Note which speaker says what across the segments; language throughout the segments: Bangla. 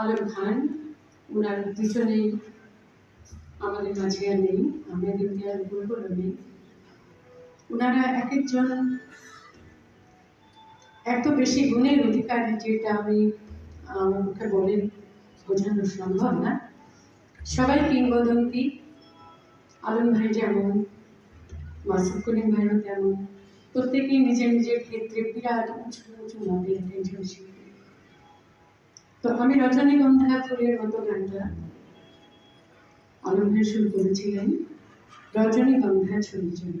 Speaker 1: আলম খান ওনার দুজনেই আমাদের মাঝে আর নেই, আমরা ইন্ডিয়ার বুলবুল নেই। ওনারা এক একজন এত বেশি গুণের অধিকারী যেটা আমি, আমার মুখে বলে বোঝানো সম্ভব না। সবাই কিংবদন্তি, আলম ভাই যেমন, মাসুদ করিম ভাইও তেমন, প্রত্যেকেই নিজের নিজের ক্ষেত্রে বিরাট উঁচু উঁচু মতের একজন শিল্পী। তো আমি রজনীগন্ধা ফুলের মতো গানটা আলম শুরু করেছিলেন রজনীগন্ধা ছবির জন্য।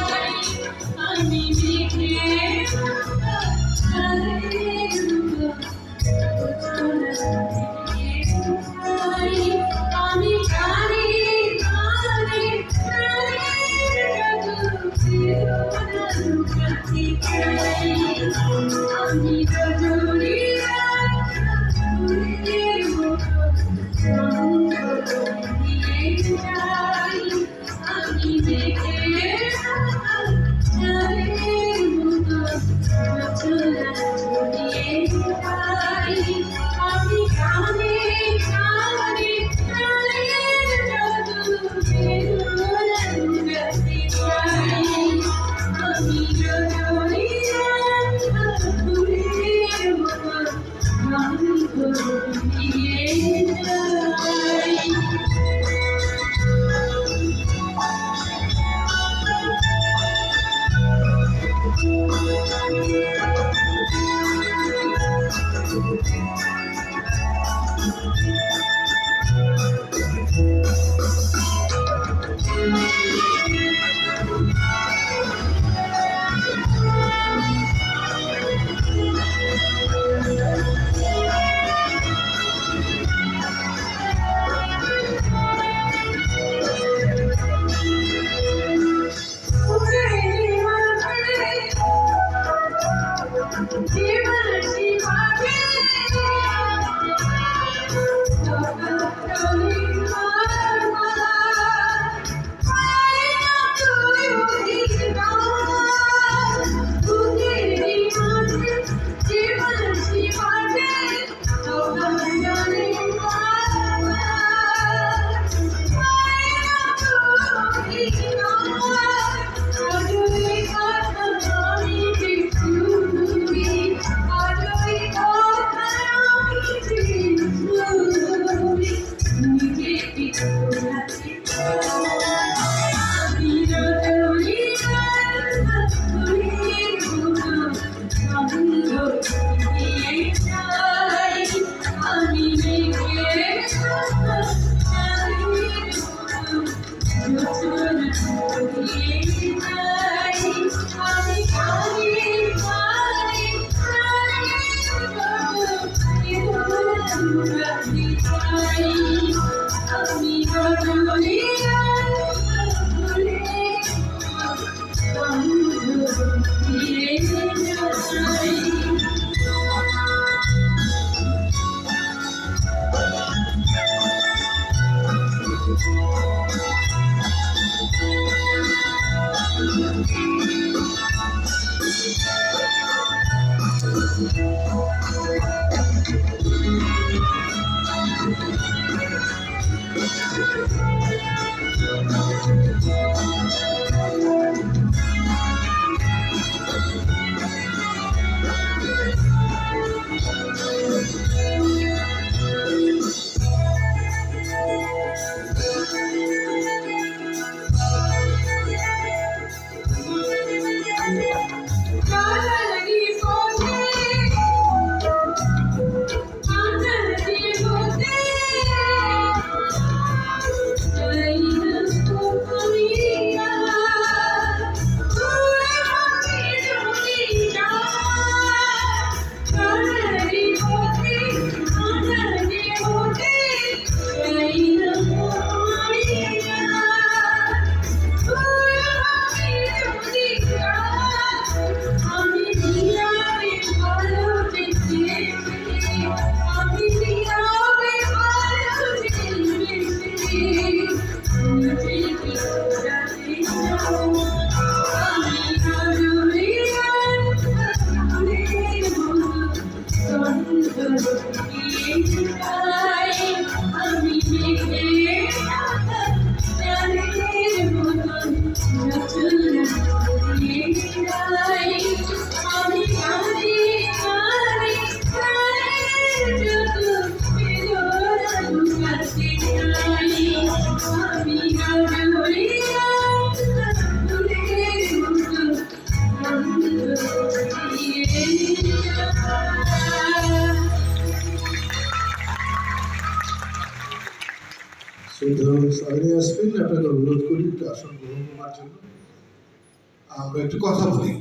Speaker 2: Thank you. বন্ধু Thank you.
Speaker 3: শ্রদ্ধেয় শহরে আসবেন, আপনাকে অনুরোধ করি একটু আসন গ্রহণ করার জন্য। আমরা একটু কথা বলি।